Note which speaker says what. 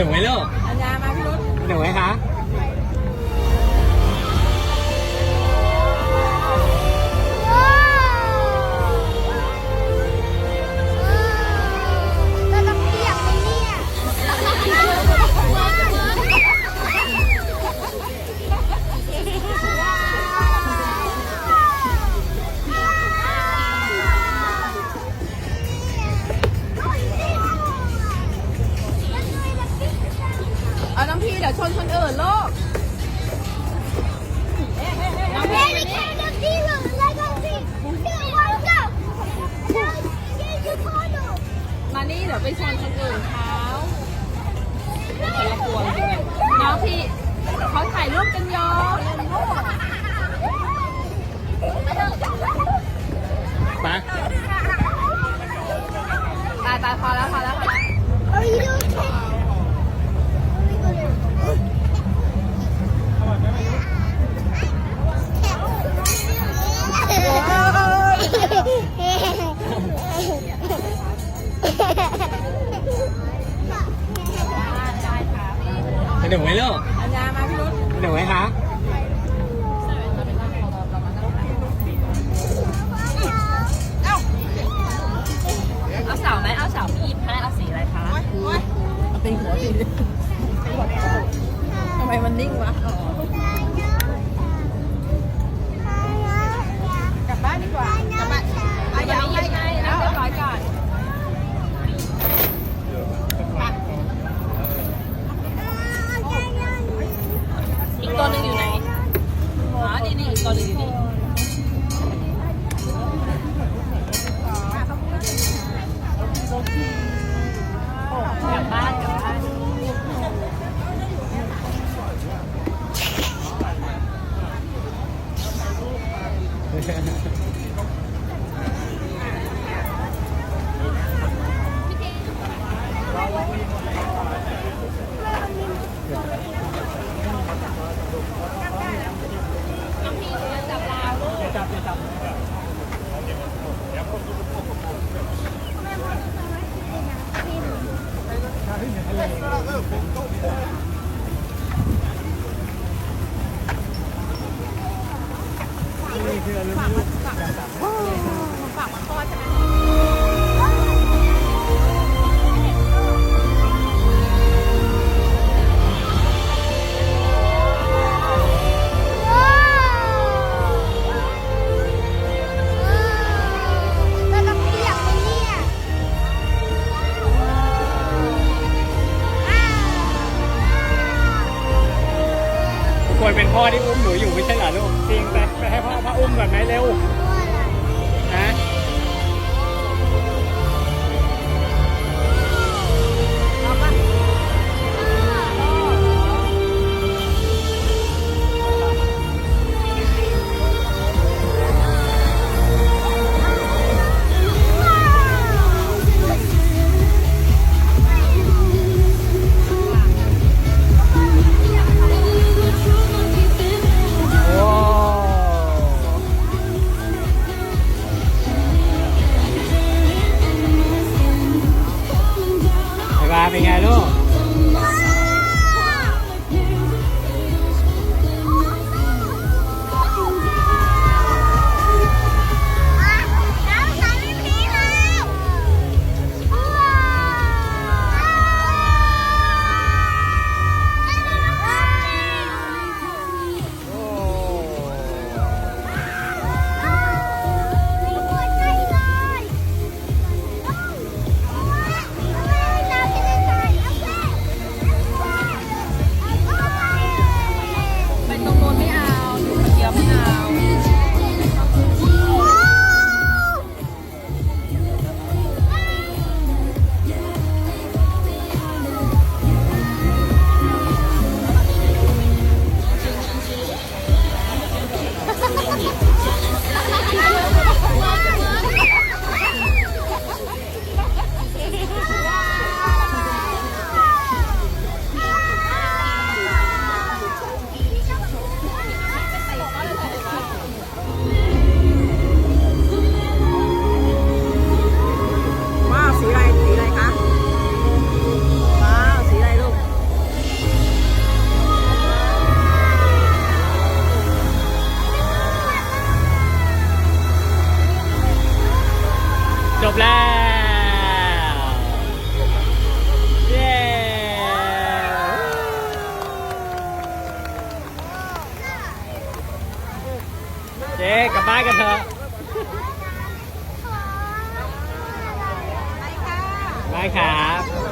Speaker 1: นุกไหมลูก
Speaker 2: อัญญามาพี่รุธ
Speaker 1: สนุกไหมคะ
Speaker 3: อะ
Speaker 2: น้องพี่เขาถ่ายรูปกันโย
Speaker 1: ไป
Speaker 2: ตายตายพอแล้วพอแล้วพอแล้ว
Speaker 1: สนุกไหมลูก
Speaker 2: อัญญามาพี่รุธ
Speaker 1: สนุกไหมคะ
Speaker 2: เอาเสาไหมเอาเสามีหยิบให้เอาสีอะไรคะเอาตีหัวสีทำไมมันนิ่งวะกลับบ้านดีกว่ากลับบ้านเอาอย่าให้ให้นะเรียบร้อยก่อน อีกตัวหนึ่งอยู่ไหน อ๋อ นี่นี่อีกตัวหนึ่งอยู่นี่กลับบ้านกลับบ้าน น้องพี่จะจับราวลูก
Speaker 1: จับจับ
Speaker 2: ฝากมาทอดใช่ไหม
Speaker 3: เป็น
Speaker 1: พ่อที่อุ้มหนูอยู่ไม่ใช่เหรอลูกจริงไปไปให้พ่อพ่ออุ้มก่อนไหมเร็วฮะ
Speaker 2: เป็
Speaker 1: นไงลูก
Speaker 2: ไป
Speaker 1: ครับ